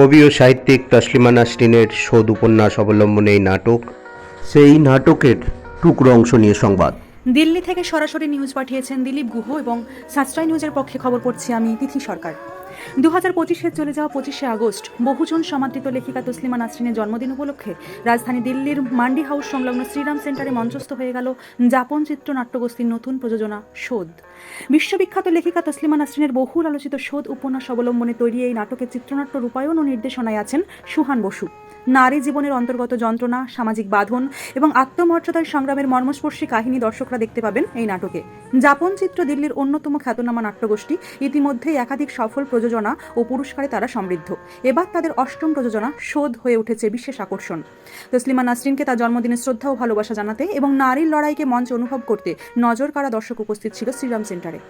কবি ও সাহিত্যিক তসলিমা নাসরিনের শোধ উপন্যাস অবলম্বনে এই নাটক। সেই নাটকের টুকরো অংশ নিয়ে সংবাদ। দিল্লি থেকে সরাসরি নিউজ পাঠিয়েছেন দিলীপ গুহ এবং সাশ্রয় নিউজের পক্ষে খবর পড়ছি আমি তিথি সরকার। দু হাজার পঁচিশে চলে যাওয়া পঁচিশে আগস্ট, বহুজন সমাদৃত লেখিকা তসলিমা নাসরিনের জন্মদিন উপলক্ষে রাজধানী দিল্লির মান্ডি হাউস সংলগ্ন শ্রীরাম সেন্টারে মঞ্চস্থ হয়ে গেল যাপন চিত্র নাট্যগোষ্ঠীর নতুন প্রযোজনা শোধ। বিশ্ববিখ্যাত লেখিকা তসলিমা নাসরিনের বহুল আলোচিত শোধ উপন্যাস অবলম্বনে তৈরি এই নাটকের চিত্রনাট্য রূপায়ণ ও নির্দেশনায় আছেন সুহান বসু। নারী জীবনের অন্তর্গত যন্ত্রণা, সামাজিক বাঁধন এবং আত্মমর্যাদার সংগ্রামের মর্মস্পর্শী কাহিনী দর্শকরা দেখতে পাবেন এই নাটকে। যাপন চিত্র দিল্লির অন্যতম খ্যাতনামা নাট্যগোষ্ঠী ইতিমধ্যেই একাধিক সফল প্রযোজনা ও পুরস্কারে তারা সমৃদ্ধ। এবার তাদের অষ্টম প্রযোজনা শোধ হয়ে উঠেছে বিশেষ আকর্ষণ। তসলিমা নাসরিনকে তার জন্মদিনে শ্রদ্ধা ও ভালোবাসা জানাতে এবং নারীর লড়াইকে মঞ্চে অনুভব করতে নজর কারা দর্শক উপস্থিত ছিল শ্রীরাম সেন্টারে।